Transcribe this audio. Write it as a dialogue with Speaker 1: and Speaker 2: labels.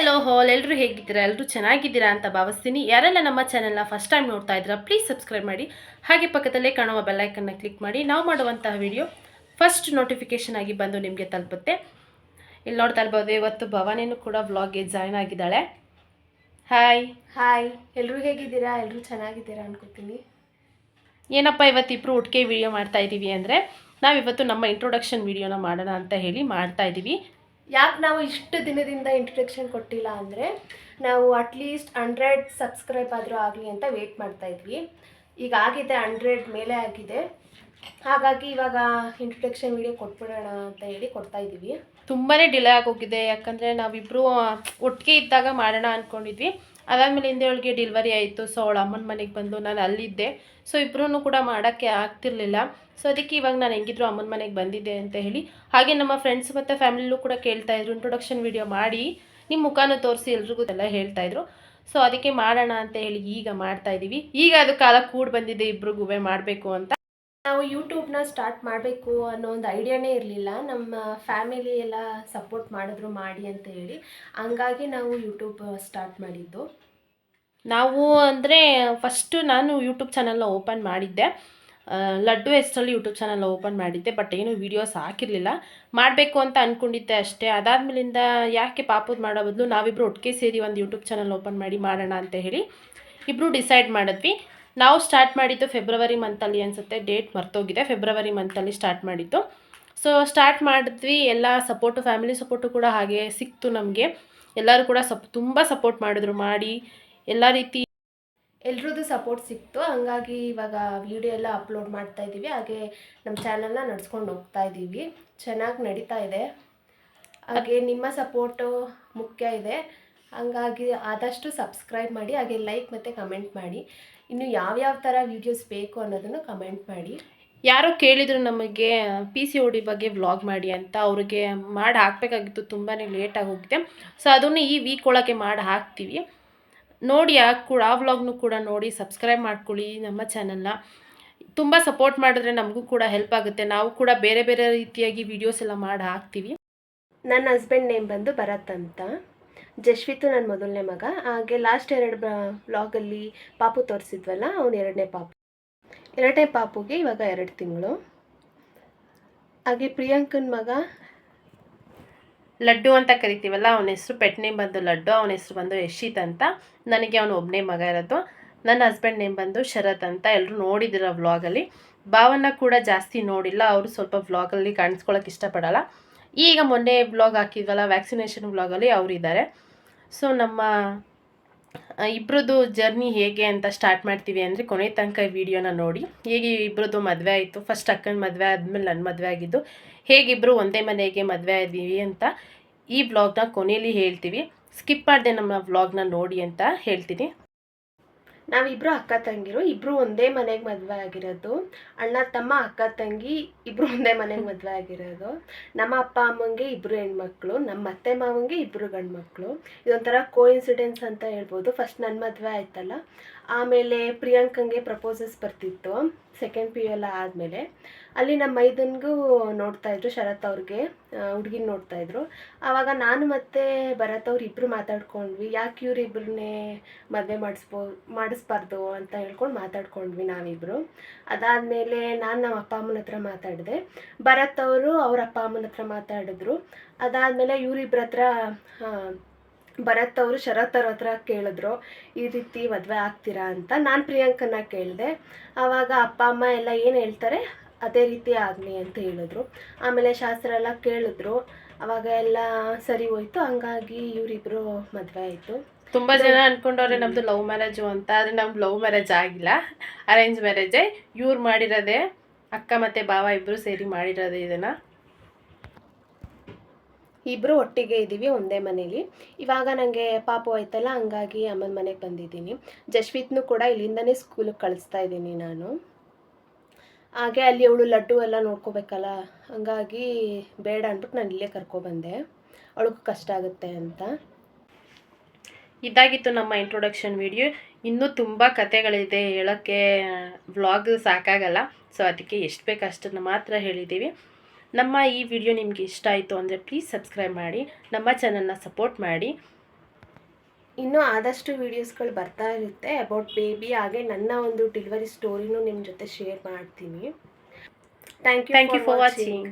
Speaker 1: Hello ಹಾಲ್ ಎಲ್ಲರೂ ಹೇಗಿದ್ದೀರಾ? ಎಲ್ಲರೂ ಚೆನ್ನಾಗಿದ್ದೀರಾ ಅಂತ ಭಾವಿಸ್ತೀನಿ. ಯಾರೆಲ್ಲ ನಮ್ಮ ಚಾನೆಲ್ನ ಫಸ್ಟ್ ಟೈಮ್ ನೋಡ್ತಾ ಇದ್ದೀರಾ ಪ್ಲೀಸ್ ಸಬ್ಸ್ಕ್ರೈಬ್ ಮಾಡಿ. ಹಾಗೆ ಪಕ್ಕದಲ್ಲೇ ಕಾಣುವ ಬೆಲ್ಲೈಕನ್ನ ಕ್ಲಿಕ್ ಮಾಡಿ. ನಾವು ಮಾಡುವಂತಹ ವಿಡಿಯೋ ಫಸ್ಟ್ ನೋಟಿಫಿಕೇಷನ್ ಆಗಿ ಬಂದು ನಿಮಗೆ ತಲುಪುತ್ತೆ. ಇಲ್ಲಿ ನೋಡ್ತಾ ಇರ್ಬೋದು ಇವತ್ತು ಭವಾನಿನೂ ಕೂಡ ವ್ಲಾಗ್ಗೆ ಜಾಯ್ನ್ ಆಗಿದ್ದಾಳೆ. ಹಾಯ್
Speaker 2: ಹಾಯ್ ಎಲ್ಲರೂ ಹೇಗಿದ್ದೀರಾ? ಎಲ್ಲರೂ ಚೆನ್ನಾಗಿದ್ದೀರಾ ಅನ್ಕೋತೀನಿ.
Speaker 1: ಏನಪ್ಪ ಇವತ್ತು ಇಬ್ಬರು ಒಟ್ಟಿಗೆ ವಿಡಿಯೋ ಮಾಡ್ತಾ ಇದ್ದೀವಿ ಅಂದರೆ ನಾವಿವತ್ತು ನಮ್ಮ ಇಂಟ್ರೊಡಕ್ಷನ್ ವಿಡಿಯೋನ ಮಾಡೋಣ ಅಂತ ಹೇಳಿ ಮಾಡ್ತಾ ಇದ್ದೀವಿ
Speaker 2: ಯಾಕೆ ನಾವು ಇಷ್ಟು ದಿನದಿಂದ ಇಂಟ್ರಡಕ್ಷನ್ ಕೊಟ್ಟಿಲ್ಲ ಅಂದರೆ ನಾವು ಅಟ್ಲೀಸ್ಟ್ ಹಂಡ್ರೆಡ್ ಸಬ್ಸ್ಕ್ರೈಬ್ ಆದರೂ ಆಗಲಿ ಅಂತ ವೆಯ್ಟ್ ಮಾಡ್ತಾ ಇದ್ವಿ. ಈಗ ಆಗಿದೆ ಹಂಡ್ರೆಡ್ ಮೇಲೆ ಆಗಿದೆ. ಹಾಗಾಗಿ ಇವಾಗ ಇಂಟ್ರಡಕ್ಷನ್ ವಿಡಿಯೋ ಕೊಟ್ಬಿಡೋಣ ಅಂತ ಹೇಳಿ ಕೊಡ್ತಾ ಇದ್ದೀವಿ.
Speaker 1: ತುಂಬಾ ಡಿಲೇ ಆಗೋಗಿದೆ. ಯಾಕಂದರೆ ನಾವಿಬ್ಬರು ಒಟ್ಟಿಗೆ ಇದ್ದಾಗ ಮಾಡೋಣ ಅಂದ್ಕೊಂಡಿದ್ವಿ ಅದಾದಮೇಲೆ ಹಿಂದೆ ಒಳಗೆ ಡೆಲಿವರಿ ಆಯಿತು. ಸೊ ಅವಳ ಅಮ್ಮನ ಮನೆಗೆ ಬಂದು ನಾನು ಅಲ್ಲಿದ್ದೆ. ಸೊ ಇಬ್ಬರೂ ಕೂಡ ಮಾಡೋಕ್ಕೆ ಆಗ್ತಿರ್ಲಿಲ್ಲ. ಸೊ ಅದಕ್ಕೆ ಇವಾಗ ನಾನು ಹೆಂಗಿದ್ರು ಅಮ್ಮನ ಮನೆಗೆ ಬಂದಿದ್ದೆ ಅಂತ ಹೇಳಿ. ಹಾಗೆ ನಮ್ಮ ಫ್ರೆಂಡ್ಸ್ ಮತ್ತು ಫ್ಯಾಮಿಲಿಲೂ ಕೂಡ ಕೇಳ್ತಾ ಇದ್ರು. ಇಂಟ್ರೊಡಕ್ಷನ್ ವಿಡಿಯೋ ಮಾಡಿ ನಿಮ್ಮ ಮುಖಾನ ತೋರಿಸಿ ಎಲ್ರಿಗೂ ಎಲ್ಲ ಹೇಳ್ತಾ ಇದ್ರು. ಸೊ ಅದಕ್ಕೆ ಮಾಡೋಣ ಅಂತ ಹೇಳಿ ಈಗ ಮಾಡ್ತಾ ಇದ್ದೀವಿ ಈಗ ಅದು ಕಾಲ ಕೂಡಿ ಬಂದಿದೆ. ಇಬ್ರಿಗೂ ಮಾಡಬೇಕು ಅಂತ.
Speaker 2: ನಾವು ಯೂಟ್ಯೂಬ್ನ ಸ್ಟಾರ್ಟ್ ಮಾಡಬೇಕು ಅನ್ನೋ ಒಂದು ಐಡಿಯಾನೇ ಇರಲಿಲ್ಲ. ನಮ್ಮ ಫ್ಯಾಮಿಲಿ ಎಲ್ಲ ಸಪೋರ್ಟ್ ಮಾಡಿದ್ರು, ಮಾಡಿ ಅಂತ ಹೇಳಿ. ಹಂಗಾಗಿ ನಾವು ಯೂಟ್ಯೂಬ್ ಸ್ಟಾರ್ಟ್ ಮಾಡಿದ್ದು.
Speaker 1: ನಾವು ಅಂದರೆ ಫಸ್ಟು ನಾನು ಯೂಟ್ಯೂಬ್ ಚಾನಲ್ನ ಓಪನ್ ಮಾಡಿದ್ದೆ. ಲಡ್ಡು ಹೆಸರಲ್ಲಿ ಯೂಟ್ಯೂಬ್ ಚಾನಲ್ ಓಪನ್ ಮಾಡಿದ್ದೆ ಬಟ್ ಏನು ವೀಡಿಯೋಸ್ ಹಾಕಿರಲಿಲ್ಲ. ಮಾಡಬೇಕು ಅಂತ ಅಂದ್ಕೊಂಡಿದ್ದೆ ಅಷ್ಟೇ. ಅದಾದ್ಮೇಲಿಂದ ಯಾಕೆ ಪಾಪದ ಮಾಡೋ ಬದಲು ನಾವಿಬ್ಬರು ಒಟ್ಟಿಗೆ ಸೇರಿ ಒಂದು ಯೂಟ್ಯೂಬ್ ಚಾನಲ್ ಓಪನ್ ಮಾಡಿ ಮಾಡೋಣ ಅಂತ ಹೇಳಿ ಇಬ್ಬರು ಡಿಸೈಡ್ ಮಾಡಿದ್ವಿ. ನಾವು ಸ್ಟಾರ್ಟ್ ಮಾಡಿದ್ದು ಫೆಬ್ರವರಿ ಮಂತಲ್ಲಿ ಅನಿಸುತ್ತೆ. ಡೇಟ್ ಮರ್ತೋಗಿದೆ. ಫೆಬ್ರವರಿ ಮಂತಲ್ಲಿ ಸ್ಟಾರ್ಟ್ ಮಾಡಿದ್ದು. ಸೊ ಸ್ಟಾರ್ಟ್ ಮಾಡಿದ್ವಿ. ಎಲ್ಲ ಸಪೋರ್ಟು ಫ್ಯಾಮಿಲಿ ಸಪೋರ್ಟು ಕೂಡ ಹಾಗೆ ಸಿಕ್ತು ನಮಗೆ. ಎಲ್ಲರೂ ಕೂಡ ಸಪ್, ತುಂಬ ಸಪೋರ್ಟ್ ಮಾಡಿದ್ರು, ಮಾಡಿ. ಎಲ್ಲ ರೀತಿ
Speaker 2: ಎಲ್ರದ್ದು ಸಪೋರ್ಟ್ ಸಿಕ್ತು. ಹಾಗಾಗಿ ಇವಾಗ ವಿಡಿಯೋ ಎಲ್ಲ ಅಪ್ಲೋಡ್ ಮಾಡ್ತಾ ಇದ್ದೀವಿ ಹಾಗೆ ನಮ್ಮ ಚಾನಲ್ನ ನಡ್ಸ್ಕೊಂಡು ಹೋಗ್ತಾ ಇದ್ದೀವಿ ಚೆನ್ನಾಗಿ ನಡೀತಾ ಇದೆ. ಹಾಗೆ ನಿಮ್ಮ ಸಪೋರ್ಟು ಮುಖ್ಯ ಇದೆ. ಹಂಗಾಗಿ ಆದಷ್ಟು ಸಬ್ಸ್ಕ್ರೈಬ್ ಮಾಡಿ ಹಾಗೆ ಲೈಕ್ ಮತ್ತು ಕಮೆಂಟ್ ಮಾಡಿ. ಇನ್ನು ಯಾವ್ಯಾವ ಥರ ವೀಡಿಯೋಸ್ ಬೇಕು ಅನ್ನೋದನ್ನು ಕಮೆಂಟ್ ಮಾಡಿ.
Speaker 1: ಯಾರೋ ಕೇಳಿದರು ನಮಗೆ ಪಿ ಸಿ ಡಿ ಬಗ್ಗೆ ವ್ಲಾಗ್ ಮಾಡಿ ಅಂತ. ಅವ್ರಿಗೆ ಮಾಡಿ ಹಾಕಬೇಕಾಗಿತ್ತು ತುಂಬಾ ಲೇಟಾಗಿ ಹೋಗಿದೆ ಸೊ ಅದನ್ನು ಈ ವೀಕ್ ಒಳಗೆ ಮಾಡಿ ಹಾಕ್ತೀವಿ. ನೋಡಿ ಆ ಕೂಡ ಆ ವ್ಲಾಗ್ನು ಕೂಡ ನೋಡಿ ಸಬ್ಸ್ಕ್ರೈಬ್ ಮಾಡ್ಕೊಳ್ಳಿ ನಮ್ಮ ಚಾನಲ್ನ ತುಂಬ ಸಪೋರ್ಟ್ ಮಾಡಿದ್ರೆ ನಮಗೂ ಕೂಡ ಹೆಲ್ಪ್ ಆಗುತ್ತೆ. ನಾವು ಕೂಡ ಬೇರೆ ಬೇರೆ ರೀತಿಯಾಗಿ ವೀಡಿಯೋಸ್ ಎಲ್ಲ ಮಾಡಿ ಹಾಕ್ತೀವಿ.
Speaker 2: ನನ್ನ ಹಸ್ಬೆಂಡ್ ನೇಮ್ ಬಂದು ಭರತ್ ಅಂತ. ಜಶ್ವಿತು ನನ್ನ ಮೊದಲನೇ ಮಗ. ಹಾಗೆ ಲಾಸ್ಟ್ ಎರಡು ಬ್ಲಾಗಲ್ಲಿ ಪಾಪು ತೋರಿಸಿದ್ವಲ್ಲ, ಅವನು ಎರಡನೇ ಪಾಪು. ಎರಡನೇ ಪಾಪುಗೆ ಇವಾಗ ಎರಡು ತಿಂಗಳು. ಹಾಗೆ ಪ್ರಿಯಾಂಕನ ಮಗ
Speaker 1: ಲಡ್ಡು ಅಂತ ಕರಿತೀವಲ್ಲ, ಅವನ ಹೆಸರು ಪೆಟ್ ಬಂದು ಲಡ್ಡು, ಅವನ ಹೆಸರು ಬಂದು ಯಶಿತ್ ಅಂತ. ನನಗೆ ಅವನು ಒಬ್ಬನೇ ಮಗ ಇರೋದು. ನನ್ನ ಹಸ್ಬೆಂಡ್ ನೇಮ್ ಬಂದು ಶರತ್ ಅಂತ. ಎಲ್ಲರೂ ನೋಡಿದಿರ ವ್ಲಾಗಲ್ಲಿ ಭಾವನ ಕೂಡ ಜಾಸ್ತಿ ನೋಡಿಲ್ಲ. ಅವರು ಸ್ವಲ್ಪ ವ್ಲಾಗಲ್ಲಿ ಕಾಣಿಸ್ಕೊಳಕ್ಕೆ ಇಷ್ಟಪಡಲ್ಲ. ಈಗ ಮೊನ್ನೆ ಬ್ಲಾಗ್ ಹಾಕಿದ್ವಲ್ಲ ವ್ಯಾಕ್ಸಿನೇಷನ್ ವ್ಲಾಗಲ್ಲಿ ಅವರಿದ್ದಾರೆ ಸೊ ನಮ್ಮ ಇಬ್ಬರದ್ದು ಜರ್ನಿ ಹೇಗೆ ಅಂತ ಸ್ಟಾರ್ಟ್ ಮಾಡ್ತೀವಿ ಅಂದರೆ ಕೊನೆ ತನಕ ವಿಡಿಯೋನ ನೋಡಿ. ಹೇಗೆ ಇಬ್ಬರದ್ದು ಮದುವೆ ಆಯಿತು. ಫಸ್ಟ್ ಅಕ್ಕನ ಮದುವೆ ಆದಮೇಲೆ ನನ್ನ ಮದುವೆ ಆಗಿದ್ದು. ಹೇಗಿಬ್ಬರು ಒಂದೇ ಮನೆಗೆ ಮದುವೆ ಆದೀವಿ ಅಂತ ಈ ವ್ಲಾಗ್ನ ಕೊನೆಯಲ್ಲಿ ಹೇಳ್ತೀವಿ. ಸ್ಕಿಪ್ ಮಾಡಿದೆ ನಮ್ಮ ವ್ಲಾಗ್ನ ನೋಡಿ ಅಂತ ಹೇಳ್ತೀನಿ.
Speaker 2: ನಾವಿಬ್ರು ಅಕ್ಕ ತಂಗಿರು, ಇಬ್ರು ಒಂದೇ ಮನೆಗೆ ಮದುವೆ ಆಗಿರೋದು. ಅಣ್ಣ, ತಮ್ಮ, ಅಕ್ಕ, ತಂಗಿ, ಇಬ್ರು ಒಂದೇ ಮನೆಗೆ ಮದುವೆ ಆಗಿರೋದು. ನಮ್ಮ ಅಪ್ಪ, ಅಮ್ಮಂಗೆ ಇಬ್ರು ಹೆಣ್ಮಕ್ಳು, ನಮ್ಮ ಅತ್ತೆ, ಮಾವಂಗೆ ಇಬ್ರು ಗಂಡು ಮಕ್ಕಳು ಇದೊಂಥರ ಕೋ ಇನ್ಸಿಡೆನ್ಸ್ ಅಂತ ಹೇಳ್ಬೋದು. ಫಸ್ಟ್ ನನ್ನ ಮದುವೆ ಆಯ್ತಲ್ಲ. ಆಮೇಲೆ ಪ್ರಿಯಾಂಕಂಗೆ ಪ್ರಪೋಸಸ್ ಬರ್ತಿತ್ತು. ಸೆಕೆಂಡ್ ಪಿ ಯು ಎಲ್ಲ ಆದಮೇಲೆ. ಅಲ್ಲಿ ನಮ್ಮ ಮೈದನ್ಗೂ ನೋಡ್ತಾ ಇದ್ರು, ಶರತ್ ಅವ್ರಿಗೆ ಹುಡುಗಿನ ನೋಡ್ತಾ ಇದ್ರು. ಆವಾಗ ನಾನು ಮತ್ತೆ ಭರತ್ ಅವ್ರು ಇಬ್ರು ಮಾತಾಡ್ಕೊಂಡ್ವಿ. ಯಾಕೆ ಇವ್ರಿಬ್ರನ್ನೇ ಮದುವೆ ಮಾಡಿಸ್ಬೋ, ಮಾಡಿಸ್ಬಾರ್ದು ಅಂತ ಹೇಳ್ಕೊಂಡು ಮಾತಾಡ್ಕೊಂಡ್ವಿ ನಾವಿಬ್ರು. ಅದಾದಮೇಲೆ ನಾನು ನಮ್ಮ ಅಪ್ಪ ಅಮ್ಮನ ಹತ್ರ ಮಾತಾಡಿದೆ. ಭರತ್ ಅವರು ಅವ್ರ ಅಪ್ಪ ಅಮ್ಮನ ಹತ್ರ ಮಾತಾಡಿದ್ರು. ಅದಾದಮೇಲೆ ಇವ್ರಿಬ್ರ ಹತ್ರ ಭರತ್ ಅವರು ಶರತ್ ಅವ್ರ ಹತ್ರ ಕೇಳಿದ್ರು, ಈ ರೀತಿ ಮದುವೆ ಆಗ್ತೀರಾ ಅಂತ. ನಾನು ಪ್ರಿಯಾಂಕನ ಕೇಳಿದೆ. ಆವಾಗ ಅಪ್ಪ ಅಮ್ಮ ಎಲ್ಲ ಏನು ಹೇಳ್ತಾರೆ? ಅದೇ ರೀತಿ ಆಗಲಿ ಅಂತ ಹೇಳಿದ್ರು. ಆಮೇಲೆ ಶಾಸ್ತ್ರ ಎಲ್ಲ ಕೇಳಿದ್ರು. ಅವಾಗ ಎಲ್ಲ ಸರಿ ಹೋಯ್ತು. ಹಂಗಾಗಿ ಇವರಿಬ್ರು ಮದುವೆ ಆಯಿತು.
Speaker 1: ತುಂಬ ಜನ ಅನ್ಕೊಂಡವ್ರೆ ನಮ್ಮದು ಲವ್ ಮ್ಯಾರೇಜು ಅಂತ. ಆದರೆ ನಮ್ಮ ಲವ್ ಮ್ಯಾರೇಜ್ ಆಗಿಲ್ಲ. ಅರೇಂಜ್ ಮ್ಯಾರೇಜೇ ಇವ್ರು ಮಾಡಿರೋದೇ ಅಕ್ಕ ಮತ್ತು ಭಾವ ಇಬ್ಬರು ಸೇರಿ ಮಾಡಿರೋದೇ ಇದನ್ನು.
Speaker 2: ಇಬ್ಬರು ಒಟ್ಟಿಗೆ ಇದ್ದೀವಿ ಒಂದೇ ಮನೇಲಿ. ಇವಾಗ ನನಗೆ ಪಾಪ ಆಯ್ತಲ್ಲ ಹಂಗಾಗಿ ಅಮ್ಮನ ಮನೆಗೆ ಬಂದಿದ್ದೀನಿ. ಜಶ್ವಿತ್ನು ಕೂಡ ಇಲ್ಲಿಂದನೇ ಸ್ಕೂಲಿಗೆ ಕಳಿಸ್ತಾ ಇದ್ದೀನಿ ನಾನು. ಹಾಗೆ ಅಲ್ಲಿ ಅವಳು ಲಡ್ಡು ಎಲ್ಲ ನೋಡ್ಕೋಬೇಕಲ್ಲ, ಹಂಗಾಗಿ ಬೇಡ ಅಂದ್ಬಿಟ್ಟು ನಾನು ಇಲ್ಲೇ ಕರ್ಕೊಬಂದೆ. ಅವಳಿಗೂ ಕಷ್ಟ ಆಗುತ್ತೆ ಅಂತ.
Speaker 1: ಇದಾಗಿತ್ತು ನಮ್ಮ ಇಂಟ್ರೊಡಕ್ಷನ್ ವಿಡಿಯೋ ಇನ್ನೂ ತುಂಬ ಕತೆಗಳಿದೆ ಹೇಳೋಕ್ಕೆ ವ್ಲಾಗ್ ಸಾಕಾಗಲ್ಲ. ಸೊ ಅದಕ್ಕೆ ಎಷ್ಟು ಬೇಕು ಅಷ್ಟನ್ನು ಮಾತ್ರ ಹೇಳಿದ್ದೀವಿ ನಮ್ಮ ಈ ವಿಡಿಯೋ ನಿಮಗೆ ಇಷ್ಟ ಆಯಿತು ಅಂದರೆ ಪ್ಲೀಸ್ ಸಬ್ಸ್ಕ್ರೈಬ್ ಮಾಡಿ, ನಮ್ಮ ಚಾನಲ್ನ ಸಪೋರ್ಟ್ ಮಾಡಿ.
Speaker 2: ಇನ್ನೂ ಆದಷ್ಟು ವೀಡಿಯೋಸ್ಗಳು ಬರ್ತಾ ಇರುತ್ತೆ ಅಬೌಟ್ ಬೇಬಿ ಹಾಗೆ ನನ್ನ ಒಂದು ಡೆಲಿವರಿ ಸ್ಟೋರಿನೂ ನಿಮ್ಮ ಜೊತೆ ಶೇರ್ ಮಾಡ್ತೀನಿ. Thank you
Speaker 1: thank you for watching